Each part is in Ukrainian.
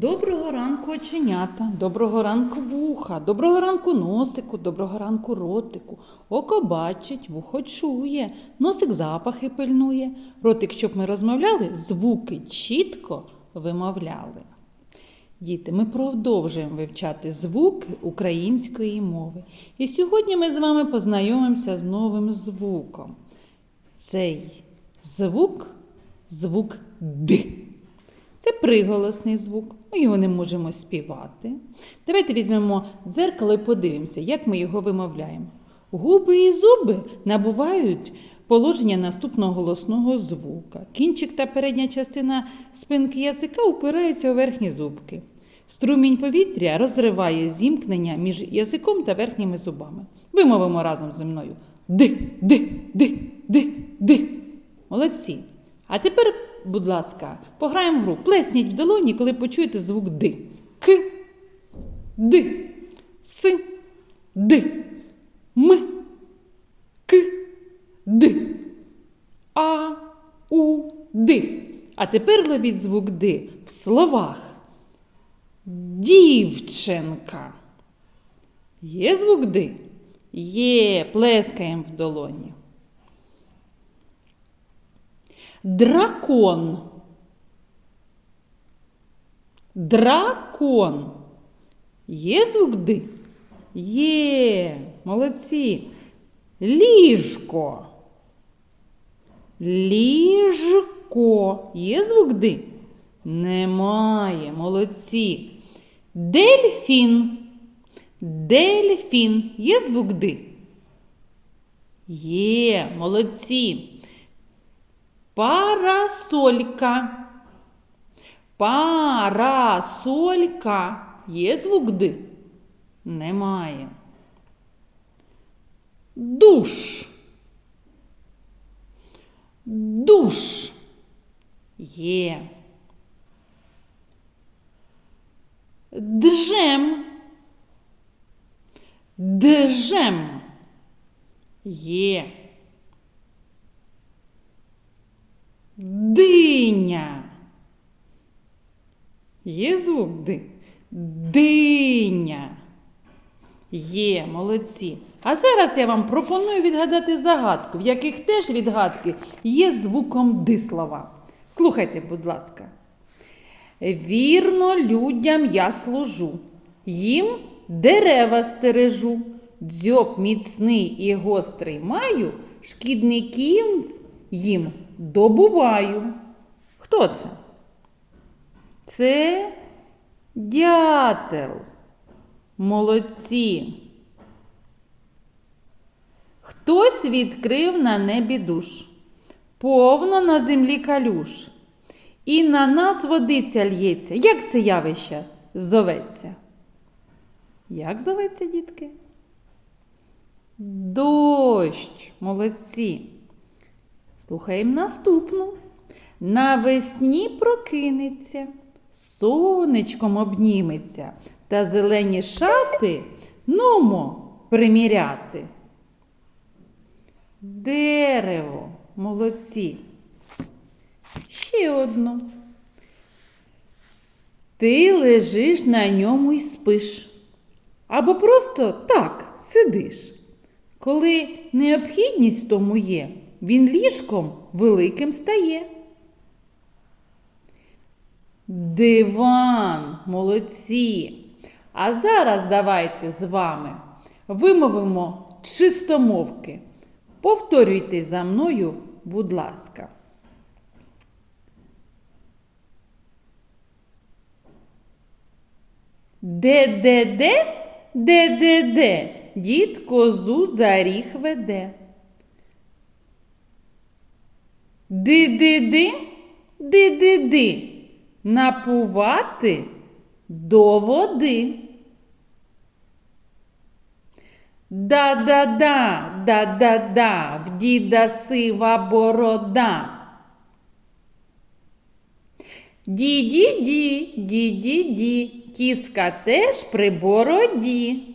Доброго ранку оченята, доброго ранку вуха, доброго ранку носику, доброго ранку ротику. Око бачить, вухо чує, носик запахи пильнує, ротик, щоб ми розмовляли, звуки чітко вимовляли. Діти, ми продовжуємо вивчати звуки української мови. І сьогодні ми з вами познайомимося з новим звуком. Цей звук звук Д. Це приголосний звук. Ми його не можемо співати. Давайте візьмемо дзеркало і подивимося, як ми його вимовляємо. Губи і зуби набувають положення наступного голосного звука. Кінчик та передня частина спинки язика упираються у верхні зубки. Струмінь повітря розриває зімкнення між язиком та верхніми зубами. Вимовимо разом зі мною. Ди, ди, ди, ди, ди. Молодці. А тепер, будь ласка, пограємо в гру. Плесніть в долоні, коли почуєте звук Ди. К, Ди, С, Ди, М, К, Д, А, У, Ди. А тепер ловіть звук Ди в словах. Дівчинка. Є звук Ди? Є, плескаємо в долоні. Дракон. Дракон. Є звук Д? Є. Молодці. Ліжко. Ліжко. Є звук Д? Немає. Молодці. Дельфін. Дельфін. Є звук Д? Є. Молодці. Парасолька. Парасолька. Є звук Д? Немає. Душ. Душ. Є. Джем. Джем. Є. Диня. Є звук Ди? Диня. Є, молодці. А зараз я вам пропоную відгадати загадку, в яких теж відгадки є звуком Ди слова. Слухайте, будь ласка. Вірно людям я служу, їм дерева стережу, дзьоб міцний і гострий маю, шкідників їм добуваю. Хто це? Це дятел. Молодці. Хтось відкрив на небі душ, повно на землі калюш, і на нас водиця л'ється. Як це явище зоветься? Як зоветься, дітки? Дощ, молодці. Слухаємо наступну. Навесні прокинеться, сонечком обніметься, та зелені шапи нумо приміряти. Дерево, молодці. Ще одну. Ти лежиш на ньому і спиш. Або просто так сидиш. Коли необхідність тому є, він ліжком великим стає. Диван, молодці. А зараз давайте з вами вимовимо чистомовки. Повторюйте за мною, будь ласка. Де-де-де, де-де-де, дід козу за ріг веде. Ди-ди-ди, ди-ди-ди, напувати до води. Да-да-да, да-да-да, в діда сива борода. Ді-ді-ді, ді-ді-ді, кіска теж при бороді.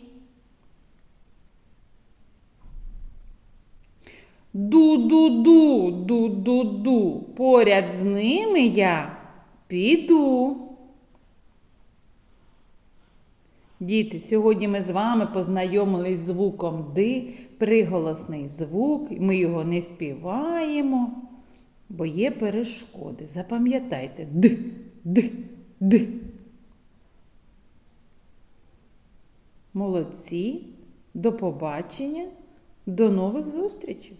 Ду-ду-ду, ду-ду-ду, поряд з ними я піду. Діти, сьогодні ми з вами познайомились з звуком Ди, приголосний звук. Ми його не співаємо, бо є перешкоди. Запам'ятайте Д, Д, Д. Молодці. До побачення, до нових зустрічей!